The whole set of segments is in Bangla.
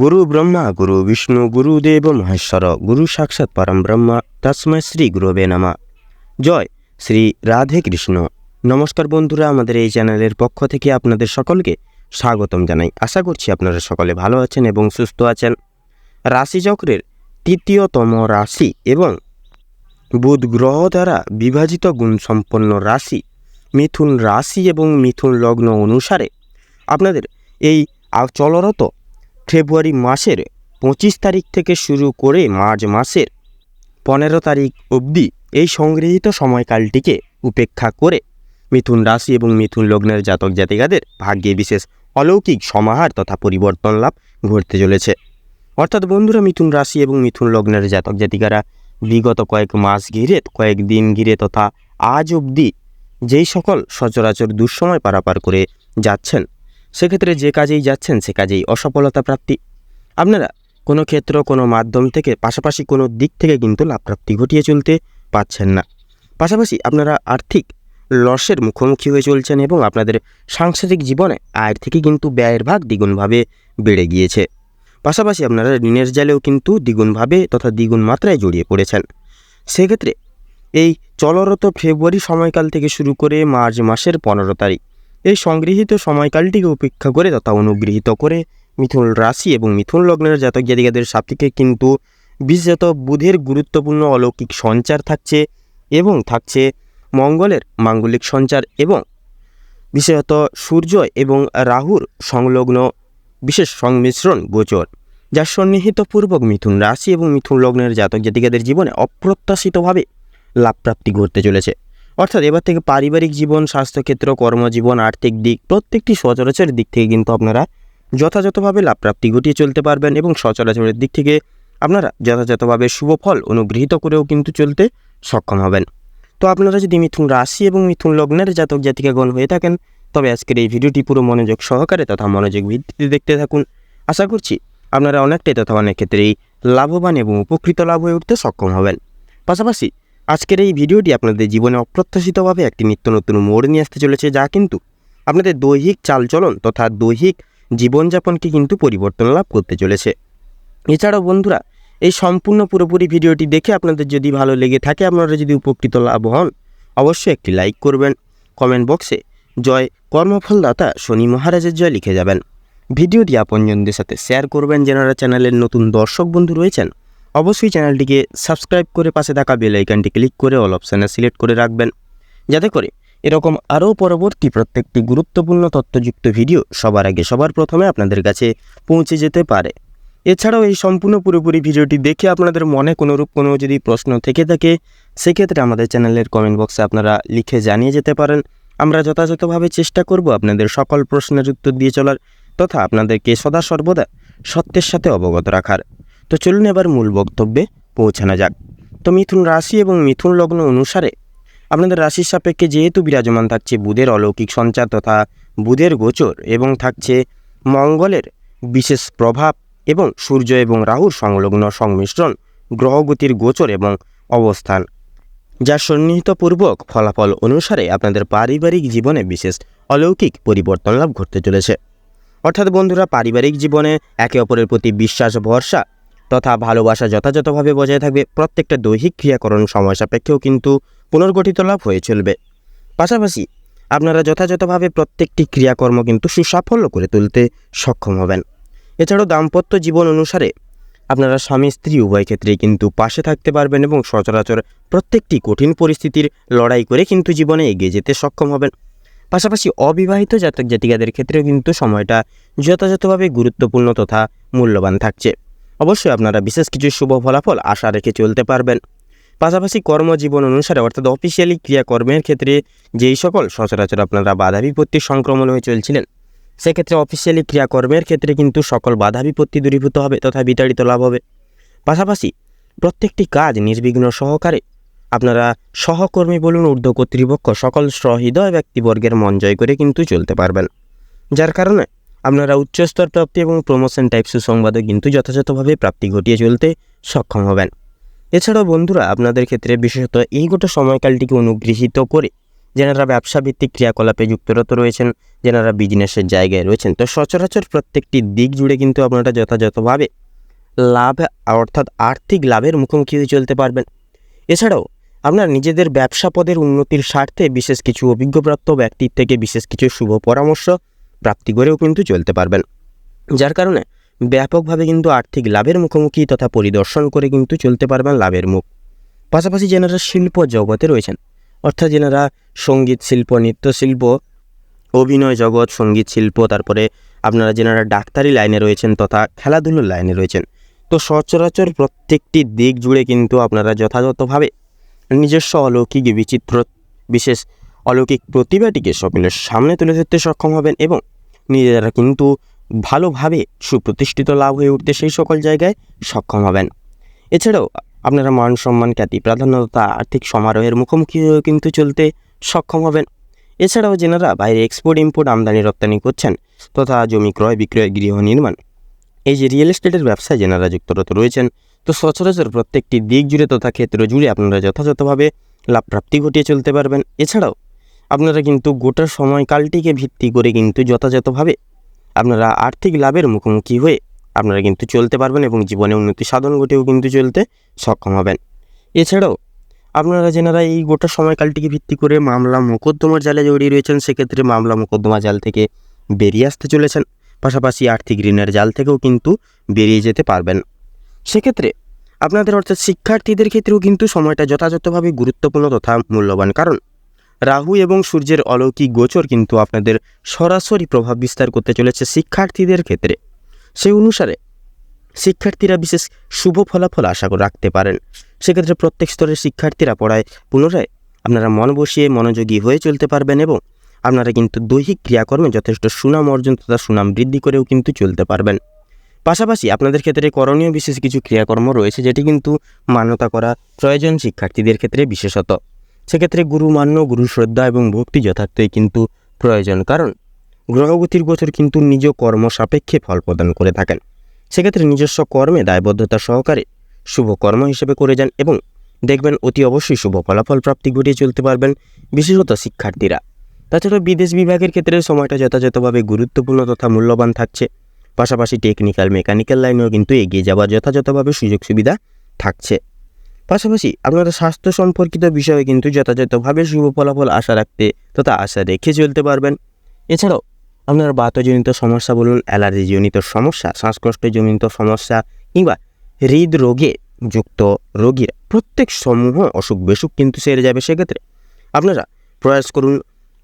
গুরু ব্রহ্মা গুরু বিষ্ণু গুরুদেব মহেশ্বর গুরু সাক্ষাৎ পরম ব্রহ্মা তস্ময় শ্রী গুরুবে নামা জয় শ্রী রাধে কৃষ্ণ নমস্কার বন্ধুরা, আমাদের এই চ্যানেলের পক্ষ থেকে আপনাদের সকলকে স্বাগতম জানাই। আশা করছি আপনারা সকলে ভালো আছেন এবং সুস্থ আছেন। রাশিচক্রের তৃতীয়তম রাশি এবং বুধ গ্রহ দ্বারা বিভাজিত গুণসম্পন্ন রাশি, মিথুন রাশি এবং মিথুন লগ্ন অনুসারে আপনাদের এই চলরত ফেব্রুয়ারি মাসের পঁচিশ তারিখ থেকে শুরু করে মার্চ মাসের পনেরো তারিখ অবধি এই সংগৃহীত সময়কালটিকে উপেক্ষা করে মিথুন রাশি এবং মিথুন লগ্নের জাতক জাতিকাদের ভাগ্যে বিশেষ অলৌকিক সমাহার তথা পরিবর্তন লাভ ঘটতে চলেছে। অর্থাৎ বন্ধুরা, মিথুন রাশি এবং মিথুন লগ্নের জাতক জাতিকারা বিগত কয়েক মাস ঘিরে, কয়েক দিন ঘিরে তথা আজ অবধি যেই সকল সচরাচর দুঃসময় পারাপার করে যাচ্ছেন সেক্ষেত্রে যে কাজেই যাচ্ছেন, সে কাজেই অসফলতা প্রাপ্তি। আপনারা কোনো ক্ষেত্র, কোনো মাধ্যম থেকে, পাশাপাশি কোনো দিক থেকে কিন্তু লাভপ্রাপ্তি ঘটিয়ে চলতে পাচ্ছেন না। পাশাপাশি আপনারা আর্থিক লসের মুখোমুখি হয়ে চলছেন এবং আপনাদের সাংসারিক জীবনে আয়ের থেকে কিন্তু ব্যয়ের ভাগ দ্বিগুণভাবে বেড়ে গিয়েছে। পাশাপাশি আপনারা ঋণের জালেও কিন্তু দ্বিগুণভাবে তথা দ্বিগুণ মাত্রায় জড়িয়ে পড়েছেন। সেক্ষেত্রে এই চলরত ফেব্রুয়ারি সময়কাল থেকে শুরু করে মার্চ মাসের পনেরো তারিখ এই সংগৃহীত সময়কালটিকে উপেক্ষা করে তথা অনুগৃহীত করে মিথুন রাশি এবং মিথুন লগ্নের জাতক জাতিকাদের সাপেক্ষে কিন্তু বিশেষত বুধের গুরুত্বপূর্ণ অলৌকিক সঞ্চার থাকছে এবং থাকছে মঙ্গলের মাঙ্গলিক সঞ্চার এবং বিশেষত সূর্য এবং রাহুর সংলগ্ন বিশেষ সংমিশ্রণ গোচর যার সন্নিহিতপূর্বক মিথুন রাশি এবং মিথুন লগ্নের জাতক জাতিকাদের জীবনে অপ্রত্যাশিতভাবে লাভপ্রাপ্তি ঘটতে চলেছে। অর্থাৎ এবার থেকে পারিবারিক জীবন, স্বাস্থ্যক্ষেত্র, কর্মজীবন, আর্থিক দিক প্রত্যেকটি সচরাচরের দিক থেকে কিন্তু আপনারা যথাযথভাবে লাভপ্রাপ্তি ঘটিয়ে চলতে পারবেন এবং সচরাচরের দিক থেকে আপনারা যথাযথভাবে শুভ ফল অনুগৃহীত করেও কিন্তু চলতে সক্ষম হবেন। তো আপনারা যদি মিথুন রাশি এবং মিথুন লগ্নের জাতক জাতিকাগণ হয়ে থাকেন, তবে আজকের এই ভিডিওটি পুরো মনোযোগ সহকারে তথা মনোযোগ ভিত্তিতে দেখতে থাকুন। আশা করছি আপনারা অনেকটাই তথা অনেক ক্ষেত্রেই লাভবান এবং উপকৃত লাভ হয়ে উঠতে সক্ষম হবেন। পাশাপাশি আজকের এই ভিডিওটি আপনাদের জীবনে অপ্রত্যাশিতভাবে একটি নিত্য নতুন মোড় নিয়ে আসতে চলেছে, যা কিন্তু আপনাদের দৈহিক চালচলন তথা দৈহিক জীবনযাপনকে কিন্তু পরিবর্তন লাভ করতে চলেছে। এছাড়াও বন্ধুরা, এই সম্পূর্ণ পুরোপুরি ভিডিওটি দেখে আপনাদের যদি ভালো লেগে থাকে, আপনারা যদি উপকৃত লাভ হন, অবশ্যই একটি লাইক করবেন। কমেন্ট বক্সে জয় কর্মফলদাতা শনি মহারাজের জয় লিখে যাবেন। ভিডিওটি আপনজনদের সাথে শেয়ার করবেন যারা চ্যানেলের নতুন দর্শক বন্ধু রয়েছেন অবশ্যই চ্যানেলটিকে সাবস্ক্রাইব করে পাশে থাকা বেল ক্লিক করে অল অপশানে সিলেক্ট করে রাখবেন। যাতে করে এরকম আরও পরবর্তী প্রত্যেকটি গুরুত্বপূর্ণ তথ্যযুক্ত ভিডিও সবার আগে সবার প্রথমে আপনাদের কাছে পৌঁছে যেতে পারে। এছাড়াও এই সম্পূর্ণ পুরোপুরি ভিডিওটি দেখে আপনাদের মনে কোনোরূপ কোনো যদি প্রশ্ন থেকে থাকে, সেক্ষেত্রে আমাদের চ্যানেলের কমেন্ট বক্সে আপনারা লিখে জানিয়ে যেতে পারেন। আমরা যথাযথভাবে চেষ্টা করব আপনাদের সকল প্রশ্নের উত্তর দিয়ে চলার, তথা আপনাদেরকে সদা সর্বদা সত্যের সাথে অবগত রাখার। তো চলুন এবার মূল বক্তব্যে পৌঁছানো যাক। তো মিথুন রাশি এবং মিথুন লগ্ন অনুসারে আপনাদের রাশির সাপেক্ষে যেহেতু বিরাজমান থাকছে বুধের অলৌকিক সঞ্চার তথা বুধের গোচর এবং থাকছে মঙ্গলের বিশেষ প্রভাব এবং সূর্য এবং রাহুর সংলগ্ন সংমিশ্রণ, গ্রহগতির গোচর এবং অবস্থান। যা সন্নিহিতপূর্বক ফলাফল অনুসারে আপনাদের পারিবারিক জীবনে বিশেষ অলৌকিক পরিবর্তন লাভ ঘটতে চলেছে। অর্থাৎ বন্ধুরা, পারিবারিক জীবনে একে অপরের প্রতি বিশ্বাস, ভরসা তথা ভালোবাসা যথাযথভাবে বজায় থাকবে। প্রত্যেকটা দৈহিক ক্রিয়াকরণ সময় সাপেক্ষেও কিন্তু পুনর্গঠিত লাভ হয়ে চলবে। পাশাপাশি আপনারা যথাযথভাবে প্রত্যেকটি ক্রিয়াকর্ম কিন্তু সুসাফল্য করে তুলতে সক্ষম হবেন। এছাড়াও দাম্পত্য জীবন অনুসারে আপনারা স্বামী, স্ত্রী, উভয় ক্ষেত্রেই কিন্তু পাশে থাকতে পারবেন এবং সচরাচর প্রত্যেকটি কঠিন পরিস্থিতির লড়াই করে কিন্তু জীবনে এগিয়ে যেতে সক্ষম হবেন। পাশাপাশি অবিবাহিত জাতক জাতিকাদের ক্ষেত্রেও কিন্তু সময়টা যথাযথভাবে গুরুত্বপূর্ণ তথা মূল্যবান থাকছে। অবশ্যই আপনারা বিশেষ কিছু শুভ ফলাফল আশা রেখে চলতে পারবেন। পাশাপাশি কর্মজীবন অনুসারে, অর্থাৎ অফিসিয়ালি ক্রিয়াকর্মের ক্ষেত্রে যেই সকল সচরাচর আপনারা বাধা বিপত্তির সংক্রমণ হয়ে চলছিলেন, সেক্ষেত্রে অফিসিয়ালি ক্রিয়াকর্মের ক্ষেত্রে কিন্তু সকল বাধা বিপত্তি দূরীভূত হবে তথা বিতাড়িত লাভ হবে। পাশাপাশি প্রত্যেকটি কাজ নির্বিঘ্ন সহকারে আপনারা সহকর্মী বলুন, ঊর্ধ্ব কর্তৃপক্ষ, সকল সহৃদয় ব্যক্তিবর্গের মন জয় করে কিন্তু চলতে পারবেন। যার কারণে আপনারা উচ্চস্তর প্রাপ্তি এবং প্রমোশন টাইপ সুসংবাদও কিন্তু যথাযথভাবে প্রাপ্তি ঘটিয়ে চলতে সক্ষম হবেন। এছাড়াও বন্ধুরা, আপনাদের ক্ষেত্রে বিশেষত এই গোটা সময়কালটিকে অনুগৃহীত করে যেনারা ব্যবসা ভিত্তিক ক্রিয়াকলাপে যুক্তরত রয়েছেন, যেনারা বিজনেসের জায়গায় রয়েছেন, তো সচরাচর প্রত্যেকটি দিক জুড়ে কিন্তু আপনারা যথাযথভাবে লাভ, অর্থাৎ আর্থিক লাভের মুখোমুখি হয়ে চলতে পারবেন। এছাড়াও আপনার নিজেদের ব্যবসা পদের উন্নতির স্বার্থে বিশেষ কিছু অভিজ্ঞপ্রাপ্ত ব্যক্তির থেকে বিশেষ কিছু শুভ পরামর্শ প্রাপ্তি করেও কিন্তু চলতে পারবেন। যার কারণে ব্যাপকভাবে কিন্তু আর্থিক লাভের মুখোমুখি তথা পরিদর্শন করে কিন্তু চলতে পারবেন লাভের মুখ। পাশাপাশি যেনারা শিল্প জগতে রয়েছেন, অর্থাৎ যেনারা সংগীত শিল্প, নৃত্যশিল্প, অভিনয় জগৎ, সংগীত শিল্প, তারপরে আপনারা যেনারা ডাক্তারি লাইনে রয়েছেন তথা খেলাধুলোর লাইনে রয়েছেন, তো সচরাচর প্রত্যেকটি দিক জুড়ে কিন্তু আপনারা যথাযথভাবে নিজস্ব অলৌকিক বিচিত্র বিশেষ অলৌকিক প্রতিভাটিকে সকলের সামনে তুলে ধরতে সক্ষম হবেন এবং নিজেরা কিন্তু ভালোভাবে সুপ্রতিষ্ঠিত লাভ হয়ে উঠতে সেই সকল জায়গায় সক্ষম হবেন। এছাড়াও আপনারা মান সম্মান, খ্যাতি প্রাধান্য তথা আর্থিক সমারোহের মুখোমুখি হয়েও কিন্তু চলতে সক্ষম হবেন। এছাড়াও যেনারা বাইরে এক্সপোর্ট ইম্পোর্ট আমদানি, রপ্তানি করছেন তথা জমি ক্রয়, বিক্রয়, গৃহ নির্মাণ, এই যে রিয়েল এস্টেটের ব্যবসায় যেনারা যুক্তরত রয়েছেন, তো সচরাচর প্রত্যেকটি দিক জুড়ে তথা ক্ষেত্র জুড়ে আপনারা যথাযথভাবে লাভ প্রাপ্তি ঘটিয়ে চলতে পারবেন। এছাড়াও আপনারা কিন্তু গোটা সময়কালটিকে ভিত্তি করে কিন্তু যথাযথভাবে আপনারা আর্থিক লাভের মুখোমুখি হয়ে আপনারা কিন্তু চলতে পারবেন এবং জীবনে উন্নতি সাধন ঘটেও কিন্তু চলতে সক্ষম হবেন। এছাড়াও আপনারা যেনারা এই গোটা সময়কালটিকে ভিত্তি করে মামলা মোকদ্দমার জালে জড়িয়ে রয়েছেন, সেক্ষেত্রে মামলা মোকদ্দমা জাল থেকে বেরিয়ে আসতে চলেছেন। পাশাপাশি আর্থিক ঋণের জাল থেকেও কিন্তু বেরিয়ে যেতে পারবেন। সেক্ষেত্রে আপনাদের অর্থাৎ শিক্ষার্থীদের ক্ষেত্রেও কিন্তু সময়টা যথাযথভাবে গুরুত্বপূর্ণ তথা মূল্যবান। কারণ রাহু এবং সূর্যের অলৌকিক গোচর কিন্তু আপনাদের সরাসরি প্রভাব বিস্তার করতে চলেছে শিক্ষার্থীদের ক্ষেত্রে। সেই অনুসারে শিক্ষার্থীরা বিশেষ শুভ ফলাফল আশা রাখতে পারেন। সেক্ষেত্রে প্রত্যেক স্তরের শিক্ষার্থীরা পড়ায় পুনরায় আপনারা মন বসিয়ে মনোযোগী হয়ে চলতে পারবেন এবং আপনারা কিন্তু দৈহিক ক্রিয়াকর্মে যথেষ্ট সুনাম অর্জন তথা সুনাম বৃদ্ধি করেও কিন্তু চলতে পারবেন। পাশাপাশি আপনাদের ক্ষেত্রে করণীয় বিশেষ কিছু ক্রিয়াকর্ম রয়েছে যেটি কিন্তু মান্যতা করা প্রয়োজন শিক্ষার্থীদের ক্ষেত্রে বিশেষত। সেক্ষেত্রে গুরু মান্য, গুরু শ্রদ্ধা এবং ভক্তি যথার্থই কিন্তু প্রয়োজন। কারণ গ্রহগতির গোচর কিন্তু নিজ কর্ম সাপেক্ষে ফল প্রদান করে থাকেন। সেক্ষেত্রে নিজস্ব কর্মে দায়বদ্ধতা সহকারে শুভ কর্ম হিসেবে করে যান এবং দেখবেন অতি অবশ্যই শুভ ফলাফল প্রাপ্তি ঘটিয়ে চলতে পারবেন বিশেষত শিক্ষার্থীরা। তাছাড়া বিদেশ বিভাগের ক্ষেত্রে সময়টা যথাযথভাবে গুরুত্বপূর্ণ তথা মূল্যবান থাকছে। পাশাপাশি টেকনিক্যাল মেকানিক্যাল লাইনেও কিন্তু এগিয়ে যাওয়ার যথাযথভাবে সুযোগ সুবিধা থাকছে। পাশাপাশি আপনারা স্বাস্থ্য সম্পর্কিত বিষয়ে কিন্তু যথাযথভাবে শুভ ফলাফল আশা রাখতে তথা আশা রেখে চলতে পারবেন। এছাড়াও আপনার বাতজনিত সমস্যা বলুন, অ্যালার্জিজনিত সমস্যা, শ্বাসকষ্টজনিত সমস্যা কিংবা হৃদরোগে যুক্ত রোগীর প্রত্যেক সমূহ অসুখ বেসুখ কিন্তু সেরে যাবে সেক্ষেত্রে। আপনারা প্রয়াস করুন,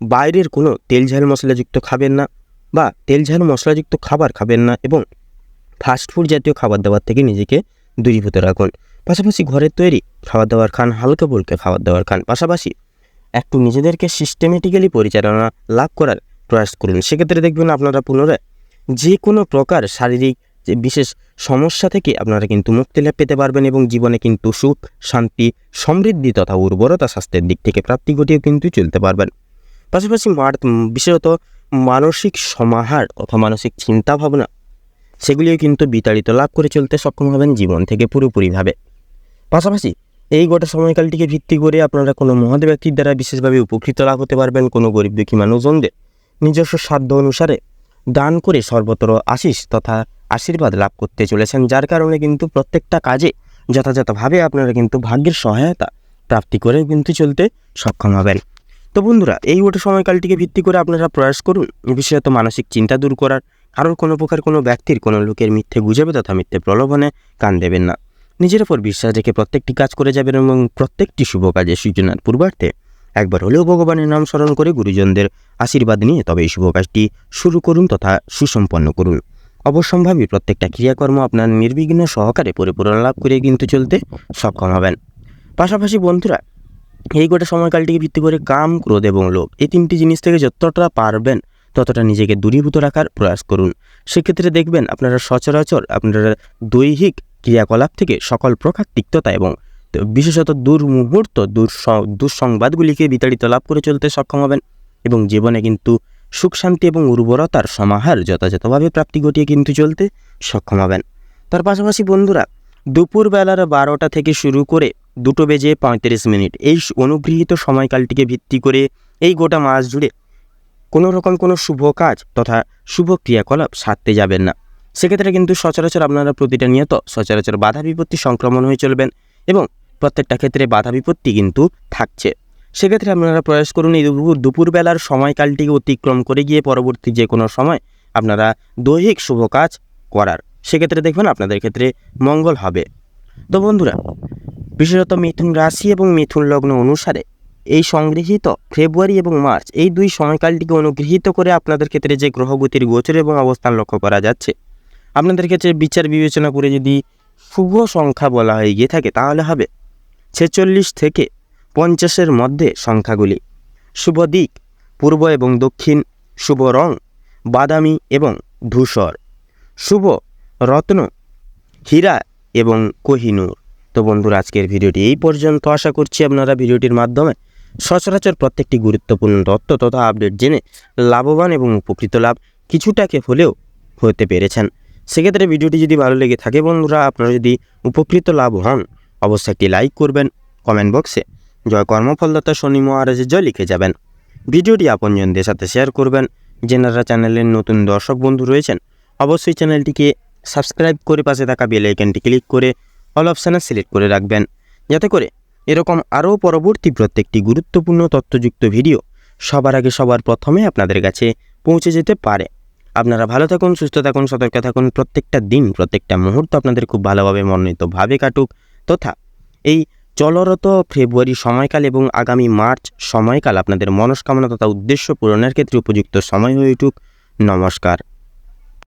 বাইরের কোনো তেল ঝাল মশলাযুক্ত খাবেন না বা তেল ঝাল মশলাযুক্ত খাবার খাবেন না এবং ফাস্টফুড জাতীয় খাবার দাবার থেকে নিজেকে দূরীভূত রাখুন। পাশাপাশি ঘরের তৈরি খাবার দাবার খান, হালকা ফুলকা খাবার দাবার খান। পাশাপাশি একটু নিজেদেরকে সিস্টেমেটিক্যালি পরিচালনা লাভ করার প্রয়াস করুন। সেক্ষেত্রে দেখবেন আপনারা পুনরায় যে কোনো প্রকার শারীরিক যে বিশেষ সমস্যা থেকে আপনারা কিন্তু মুক্তি লাভ পেতে পারবেন এবং জীবনে কিন্তু সুখ, শান্তি, সমৃদ্ধি তথা উর্বরতা স্বাস্থ্যের দিক থেকে প্রাপ্তি ঘটিয়েও কিন্তু চলতে পারবেন। পাশাপাশি বিশেষত মানসিক সমাহার অথবা মানসিক চিন্তা ভাবনা সেগুলিও কিন্তু বিতাড়িত লাভ করে চলতে সক্ষম হবেন জীবন থেকে পুরোপুরিভাবে। পাশাপাশি এই গোটা সময়কালটিকে ভিত্তি করে আপনারা কোনো মহৎ ব্যক্তির দ্বারা বিশেষভাবে উপকৃত লাভ হতে পারবেন কোনো গরিব দুঃখী মানুষজনদের নিজস্ব সাধ্য অনুসারে দান করে সর্বত্র আশিস তথা আশীর্বাদ লাভ করতে চলেছেন, যার কারণে কিন্তু প্রত্যেকটা কাজে যথাযথভাবে আপনারা কিন্তু ভাগ্যের সহায়তা প্রাপ্তি করে কিন্তু চলতে সক্ষম হবেন। তো বন্ধুরা, এই গোটা সময়কালটিকে ভিত্তি করে আপনারা প্রয়াস করুন বিশেষত মানসিক চিন্তা দূর করার, কারোর কোনো প্রকার কোনো ব্যক্তির কোনো লোকের মিথ্যে গুজবে তথা মিথ্যে প্রলোভনে কান দেবেন না। নিজের ওপর বিশ্বাস রেখে প্রত্যেকটি কাজ করে যাবেন এবং প্রত্যেকটি শুভ কাজে সূচনার পূর্বার্থে একবার হলেও ভগবানের নাম স্মরণ করে গুরুজনদের আশীর্বাদ নিয়ে তবে এই শুভ কাজটি শুরু করুন তথা সুসম্পন্ন করুন। অবশ্যম্ভাবী প্রত্যেকটা ক্রিয়াকর্ম আপনার নির্বিঘ্ন সহকারে পরিপূরণ লাভ করে কিন্তু চলতে সক্ষম হবেন। পাশাপাশি বন্ধুরা, এই গোটা সময়কালটিকে ভিত্তি করে কাম, ক্রোধ এবং লোভ, এই তিনটি জিনিস থেকে যতটা পারবেন ততটা নিজেকে দূরীভূত রাখার প্রয়াস করুন। সেক্ষেত্রে দেখবেন আপনারা সচরাচর আপনারা দৈহিক ক্রিয়াকলাপ থেকে সকল প্রকার তিক্ততা এবং বিশেষত দুর্মুহূর্ত দুঃস- দুঃসংবাদগুলিকে বিতাড়িত লাভ করে চলতে সক্ষম হবেন এবং জীবনে কিন্তু সুখ, শান্তি এবং উর্বরতার সমাহার যথাযথভাবে প্রাপ্তি ঘটিয়ে কিন্তু চলতে সক্ষম হবেন। তার পাশাপাশি বন্ধুরা, দুপুরবেলার বারোটা থেকে শুরু করে দুটো বেজে পঁয়ত্রিশ মিনিট এই অনুগৃহীত সময়কালটিকে ভিত্তি করে এই গোটা মাস জুড়ে কোনো রকম কোনো শুভ কাজ তথা শুভ ক্রিয়াকলাপ সারতে যাবেন না। সেক্ষেত্রে কিন্তু সচরাচর আপনারা প্রতিটা নিয়ত সচরাচর বাধা বিপত্তি সংক্রমণ হয়ে চলবেন এবং প্রত্যেকটা ক্ষেত্রে বাধা বিপত্তি কিন্তু থাকছে। সেক্ষেত্রে আপনারা প্রয়াস করুন এই দুপুর, দুপুরবেলার সময়কালটিকে অতিক্রম করে গিয়ে পরবর্তী যে কোনো সময় আপনারা দৈহিক শুভ কাজ করার। সেক্ষেত্রে দেখবেন আপনাদের ক্ষেত্রে মঙ্গল হবে। তো বন্ধুরা, বিশেষত মিথুন রাশি এবং মিথুন লগ্ন অনুসারে এই সংগৃহীত ফেব্রুয়ারি এবং মার্চ এই দুই সময়কালটিকে অনুগৃহীত করে আপনাদের ক্ষেত্রে যে গ্রহগতির গোচর এবং অবস্থান লক্ষ্য করা যাচ্ছে আপনাদের ক্ষেত্রে বিচার বিবেচনা করে যদি শুভ সংখ্যা বলা হয়ে গিয়ে থাকে, তাহলে হবে ছেচল্লিশ থেকে পঞ্চাশের মধ্যে সংখ্যাগুলি। শুভ দিক, পূর্ব এবং দক্ষিণ, শুভ রং, বাদামি এবং ধূসর। শুভ রত্ন, হীরা এবং কোহিনূর। তো বন্ধুরা, আজকের ভিডিওটি এই পর্যন্ত। আশা করছি আপনারা ভিডিওটির মাধ্যমে সচরাচর প্রত্যেকটি গুরুত্বপূর্ণ তথ্য তথা আপডেট জেনে লাভবান এবং উপকৃত লাভ কিছুটাকে হলেও হতে পেরেছেন। সেক্ষেত্রে ভিডিওটি যদি ভালো লেগে থাকে বন্ধুরা, আপনারা যদি উপকৃত লাভ হন, অবশ্যই একটি লাইক করবেন কমেন্ট বক্সে। জয় কর্মফলদাতা শনি মহারাজের জয় লিখে যাবেন। ভিডিওটি আপনজনদের সাথে শেয়ার করবেন, যেনারা চ্যানেলের নতুন দর্শক বন্ধু রয়েছেন, অবশ্যই চ্যানেলটিকে সাবস্ক্রাইব করে পাশে থাকা বেল আইকনটি ক্লিক করে অল অপশানে সিলেক্ট করে রাখবেন। যাতে করে এরকম আরও পরবর্তী প্রত্যেকটি গুরুত্বপূর্ণ তথ্যযুক্ত ভিডিও সবার আগে সবার প্রথমে আপনাদের কাছে পৌঁছে যেতে পারে। আপনারা ভালো থাকুন, সুস্থ থাকুন, সতর্ক থাকুন। প্রত্যেকটা দিন, প্রত্যেকটা মুহূর্ত আপনাদের খুব ভালোভাবে মনোনীতভাবে কাটুক। তথা এই চলরত ফেব্রুয়ারি সময়কাল এবং আগামী মার্চ সময়কাল আপনাদের মনস্কামনা তথা উদ্দেশ্য পূরণের ক্ষেত্রে উপযুক্ত সময় হয়ে উঠুক। নমস্কার।